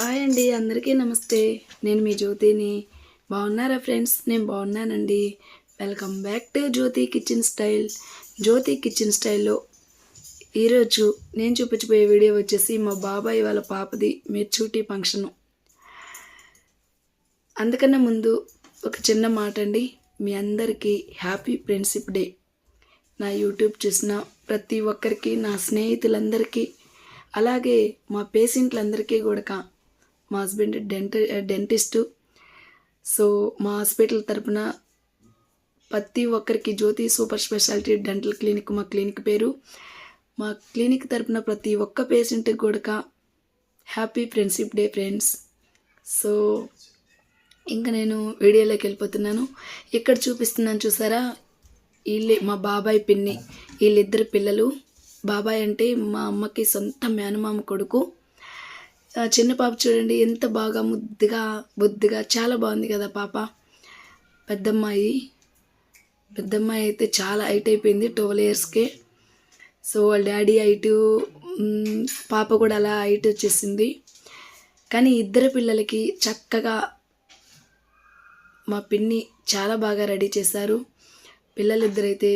Hi అండి అందరికీ నమస్తే. నేను మీ జ్యోతిని. బాగున్నారా ఫ్రెండ్స్? నేను బాగున్నానండి. Welcome back to Jyothi kitchen style. Jyothi kitchen స్టైల్లో ఈరోజు నేను చూపించబోయే వీడియో వచ్చేసి మా బాబాయ్ వాళ్ళ పాపది మెచ్యూరిటీ ఫంక్షను. అందుకన్నా ముందు ఒక చిన్న మాట అండి. మీ అందరికీ హ్యాపీ ఫ్రెండ్షిప్ డే. నా యూట్యూబ్ చూసిన ప్రతి ఒక్కరికి నా స్నేహితులందరికీ అలాగే మా పేషెంట్లందరికీ కూడా మా హస్బెండ్ డెంట డెంటిస్టు సో మా హాస్పిటల్ తరపున ప్రతి ఒక్కరికి Jyothi super speciality dental clinic మా క్లినిక్ పేరు. మా క్లినిక్ తరపున ప్రతి ఒక్క పేషెంట్కి కూడా happy friendship day friends so ఇంకా నేను వీడియోలోకి వెళ్ళిపోతున్నాను. ఇక్కడ చూపిస్తున్నాను చూసారా? వీళ్ళే మా బాబాయ్ పిన్ని వీళ్ళిద్దరు పిల్లలు. బాబాయ్ అంటే మా అమ్మకి సొంత మేనమామ కొడుకు. చిన్న పాప చూడండి ఎంత బాగా ముద్దుగా బుద్ధిగా చాలా బాగుంది కదా పాప. పెద్దమ్మాయి. పెద్దమ్మాయి అయితే చాలా హైట్ అయిపోయింది ట్వెల్వ్ ఇయర్స్కే సో వాళ్ళ డాడీ హైటు పాప కూడా అలా హైట్ వచ్చేసింది. కానీ ఇద్దరు పిల్లలకి చక్కగా మా పిన్ని చాలా బాగా రెడీ చేశారు. పిల్లలిద్దరైతే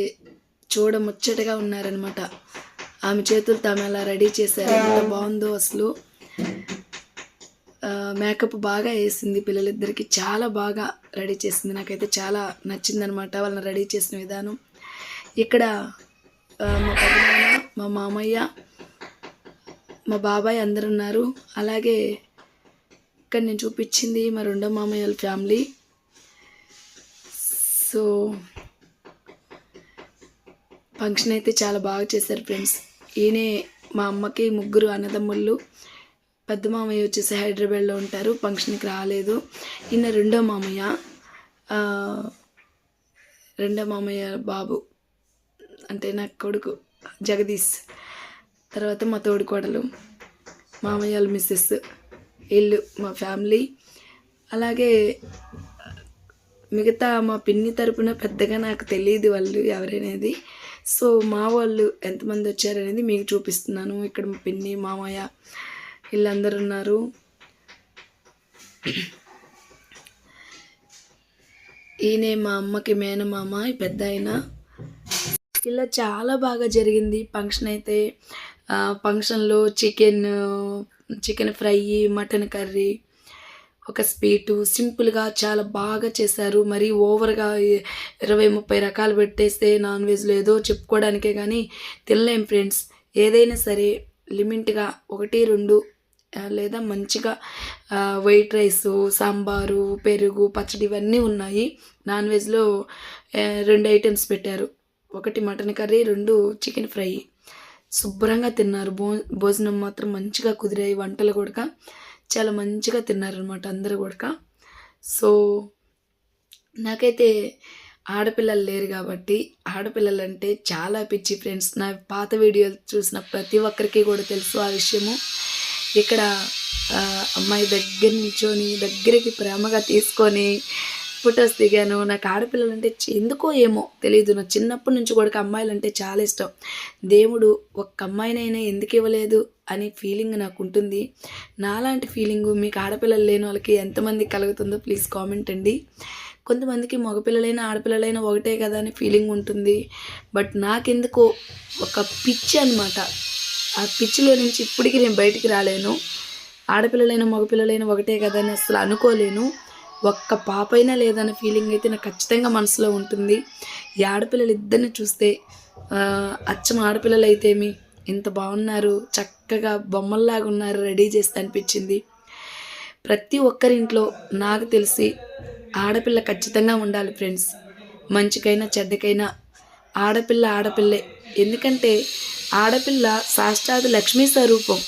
చూడముచ్చటగా ఉన్నారనమాట ఆమె చేతులు తాము అలా రెడీ చేశారు. ఎంత బాగుందో అసలు. మేకప్ బాగా వేసింది పిల్లలిద్దరికి చాలా బాగా రెడీ చేసింది. నాకైతే చాలా నచ్చిందనమాట వాళ్ళని రెడీ చేసిన విధానం. ఇక్కడ మా పెద్దనాన్న మా మామయ్య మా బాబాయ్ అందరు ఉన్నారు. అలాగే ఇక్కడ నేను చూపించింది మా రెండో మామయ్య వాళ్ళ ఫ్యామిలీ. సో ఫంక్షన్ అయితే చాలా బాగా చేశారు ఫ్రెండ్స్. ఈయనే మా అమ్మకి ముగ్గురు అన్నదమ్ముళ్ళు. పెద్ద మామయ్య వచ్చేసి హైదరాబాద్లో ఉంటారు ఫంక్షన్కి రాలేదు. ఈయన రెండో మామయ్య రెండో మామయ్య బాబు అంటే నా కొడుకు జగదీష్. తర్వాత మా తోడు కోడలు మామయ్య వాళ్ళ మిస్సెస్ వీళ్ళు మా ఫ్యామిలీ. అలాగే మిగతా మా పిన్ని తరపున పెద్దగా నాకు తెలియదు వాళ్ళు ఎవరనేది. సో మా వాళ్ళు ఎంతమంది వచ్చారనేది మీకు చూపిస్తున్నాను. ఇక్కడ మా పిన్ని మామయ్య వీళ్ళందరూ ఉన్నారు ఈయనే మా అమ్మకి మేనమామ ఈ పెద్ద ఆయన. ఇలా చాలా బాగా జరిగింది. ఫంక్షన్ అయితే ఫంక్షన్లో chicken chicken fry mutton curry ఒక స్వీటు సింపుల్గా చాలా బాగా చేశారు. మరి ఓవర్గా ఇరవై ముప్పై రకాలు పెట్టేస్తే నాన్ వెజ్లో ఏదో చెప్పుకోవడానికే కానీ తినలేం ఫ్రెండ్స్. ఏదైనా సరే లిమిట్గా ఒకటి రెండు లేదా మంచిగా వైట్ రైసు సాంబారు పెరుగు పచ్చడి ఇవన్నీ ఉన్నాయి. నాన్ వెజ్లో రెండు ఐటమ్స్ పెట్టారు. ఒకటి మటన్ కర్రీ రెండు చికెన్ ఫ్రై. శుభ్రంగా తిన్నారు. భో భోజనం మాత్రం మంచిగా కుదిరాయి. వంటలు కూడా చాలా మంచిగా తిన్నారనమాట అందరూ కూడా సో నాకైతే ఆడపిల్లలు లేరు కాబట్టి ఆడపిల్లలు అంటే చాలా పిచ్చి ఫ్రెండ్స్. నా పాత వీడియోలు చూసిన ప్రతి ఒక్కరికి కూడా తెలుసు ఆ విషయము. ఇక్కడ అమ్మాయి దగ్గర నిల్చొని దగ్గరికి ప్రేమగా తీసుకొని ఫొటోస్ దిగాను. నాకు ఆడపిల్లలంటే అంటే ఎందుకో ఏమో తెలియదు నా చిన్నప్పటి నుంచి కూడా అమ్మాయిలంటే చాలా ఇష్టం. దేవుడు ఒక్క అమ్మాయినైనా ఎందుకు ఇవ్వలేదు అనే ఫీలింగ్ నాకు ఉంటుంది. నాలాంటి ఫీలింగు మీకు ఆడపిల్లలు లేని వాళ్ళకి ఎంతమంది కలుగుతుందో ప్లీజ్ కామెంట్ అండి. కొంతమందికి మగపిల్లలైనా ఆడపిల్లలైనా ఒకటే కదా అని ఫీలింగ్ ఉంటుంది. బట్ నాకెందుకో ఒక పిచ్చి అనమాట ఆ పిచ్చిలో నుంచి ఇప్పటికీ నేను బయటికి రాలేను. ఆడపిల్లలైనా మగపిల్లలైనా ఒకటే కదా అని అసలు అనుకోలేను. ఒక్క పాపైనా లేదన్న ఫీలింగ్ అయితే నాకు ఖచ్చితంగా మనసులో ఉంటుంది. ఈ ఆడపిల్లలు ఇద్దరిని చూస్తే అచ్చం ఆడపిల్లలు అయితేమి ఇంత బాగున్నారు చక్కగా బొమ్మల్లాగా ఉన్నారు రెడీ చేస్తే అనిపించింది. ప్రతి ఒక్కరింట్లో నాకు తెలిసి ఆడపిల్ల ఖచ్చితంగా ఉండాలి ఫ్రెండ్స్ మంచికైనా చెడ్డకైనా ఆడపిల్ల ఆడపిల్లే. ఎందుకంటే ఆడపిల్ల సాష్టాది లక్ష్మీ స్వరూపం.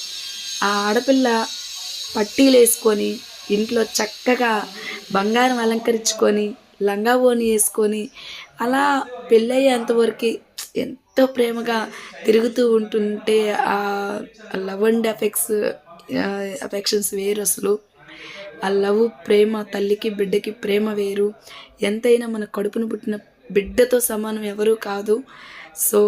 ఆ ఆడపిల్ల పట్టీలు వేసుకొని ఇంట్లో చక్కగా బంగారం అలంకరించుకొని లంగా ఓని వేసుకొని అలా పెళ్ళయ్యేంతవరకు ఎంతో ప్రేమగా తిరుగుతూ ఉంటుంటే ఆ లవ్ అండ్ ఎఫెక్ట్స్ అఫెక్షన్స్ వేరు అసలు. ఆ లవ్ ప్రేమ తల్లికి బిడ్డకి ప్రేమ వేరు. ఎంతైనా మన కడుపును పుట్టిన బిడ్డతో సమానం ఎవరూ కాదు. సో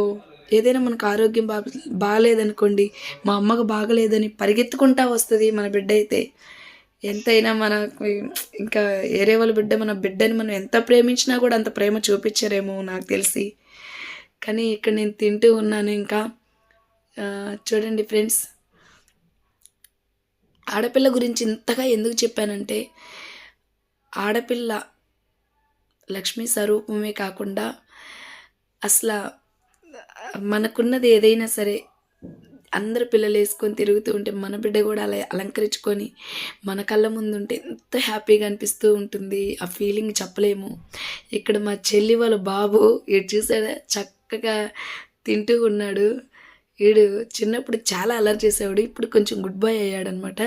ఏదైనా మనకు ఆరోగ్యం బా బాగాలేదనుకోండి మా అమ్మకు బాగలేదని పరిగెత్తుకుంటా వస్తుంది మన బిడ్డ అయితే. ఎంతైనా మన ఇంకా వేరే వాళ్ళ బిడ్డ మన బిడ్డని మనం ఎంత ప్రేమించినా కూడా అంత ప్రేమ చూపించరేమో నాకు తెలిసి. కానీ ఇక్కడ నేను తింటూ ఉన్నాను ఇంకా. చూడండి ఫ్రెండ్స్. ఆడపిల్ల గురించి ఇంతగా ఎందుకు చెప్పానంటే ఆడపిల్ల లక్ష్మీ స్వరూపమే కాకుండా అసలు మనకున్నది ఏదైనా సరే అందరు పిల్లలు వేసుకొని తిరుగుతూ ఉంటే మన బిడ్డ కూడా అలా అలంకరించుకొని మన కళ్ళ ముందు ఉంటే ఎంత హ్యాపీగా అనిపిస్తూ ఉంటుంది. ఆ ఫీలింగ్ చెప్పలేము. ఇక్కడ మా చెల్లి వాళ్ళ బాబు ఇటు చూసాడా చక్కగా తింటూ ఉన్నాడు. వీడు చిన్నప్పుడు చాలా అలర్ చేసేవాడు. ఇప్పుడు కొంచెం గుడ్ బాయ్ అయ్యాడనమాట.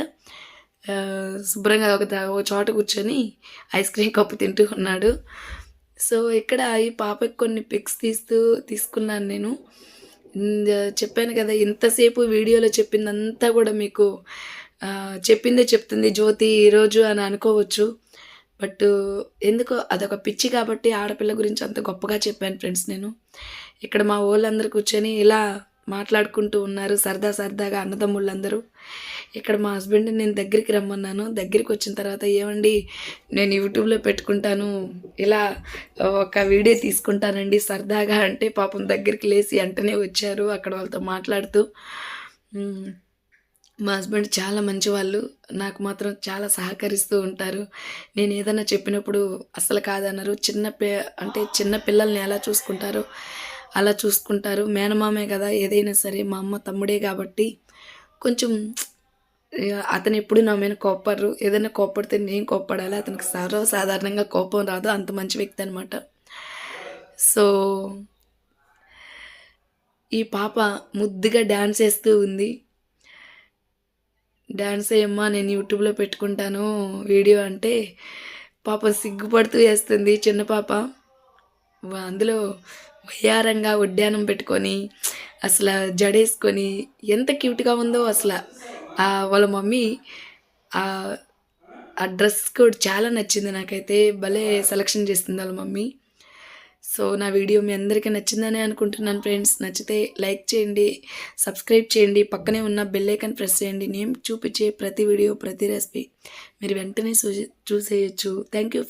శుభ్రంగా ఒక ఒక చోట కూర్చొని ఐస్ క్రీమ్ కప్పు తింటూ ఉన్నాడు. సో ఇక్కడ ఈ పాపకి కొన్ని పిక్స్ తీస్తూ తీసుకున్నాను నేను. చెప్పాను కదా ఇంతసేపు వీడియోలో చెప్పిందంతా కూడా మీకు చెప్పిందే చెప్తుంది జ్యోతి ఈరోజు అని అనుకోవచ్చు. బట్ ఎందుకో అదొక పిచ్చి కాబట్టి ఆడపిల్ల గురించి అంత గొప్పగా చెప్పాను ఫ్రెండ్స్ నేను. ఇక్కడ మా వాళ్ళందరూ కూర్చొని ఇలా మాట్లాడుకుంటూ ఉన్నారు సరదా సరదాగా అన్నదమ్ముళ్ళందరూ. ఇక్కడ మా హస్బెండ్ నేను దగ్గరికి రమ్మన్నాను. దగ్గరికి వచ్చిన తర్వాత ఏమండి నేను యూట్యూబ్లో పెట్టుకుంటాను ఇలా ఒక వీడియో తీసుకుంటానండి సరదాగా అంటే పాపం దగ్గరికి లేచి వెంటనే వచ్చారు అక్కడ వాళ్ళతో మాట్లాడుతూ. మా హస్బెండ్ చాలా మంచి వాళ్ళు నాకు మాత్రం చాలా సహకరిస్తూ ఉంటారు. నేను ఏదైనా చెప్పినప్పుడు అసలు కాదన్నారు చిన్న పి అంటే చిన్న పిల్లల్ని ఎలా చూసుకుంటారో అలా చూసుకుంటారు. మేనమామే కదా ఏదైనా సరే మా అమ్మ తమ్ముడే కాబట్టి కొంచెం అతను ఎప్పుడు నా మీద కోప్పడరు. ఏదైనా కోప్పడితే నేను కోప్పడాలి. అతనికి సర్వసాధారణంగా కోపం రాదు. అంత మంచి వ్యక్తి అనమాట సో ఈ పాప ముద్దుగా డ్యాన్స్ వేస్తూ ఉంది. డ్యాన్స్ అయ్యమ్మా నేను యూట్యూబ్లో పెట్టుకుంటాను వీడియో అంటే పాప సిగ్గుపడుతూ వేస్తుంది చిన్న పాప. అందులో వయ్యారంగా ఉడ్యానం పెట్టుకొని అసలు జడేసుకొని ఎంత క్యూట్గా ఉందో అసలు. వాళ్ళ మమ్మీ ఆ డ్రెస్ కోడ్ చాలా నచ్చింది నాకైతే. భలే సెలక్షన్ చేస్తుంది వాళ్ళ మమ్మీ. సో నా వీడియో మీ అందరికీ నచ్చిందని అనుకుంటున్నాను ఫ్రెండ్స్. నచ్చితే లైక్ చేయండి సబ్స్క్రైబ్ చేయండి పక్కనే ఉన్న బెల్లైకన్ ప్రెస్ చేయండి. నేను చూపించే ప్రతి వీడియో ప్రతి రెసిపీ మీరు వెంటనే చూ చూసేయచ్చు. Thank you friends.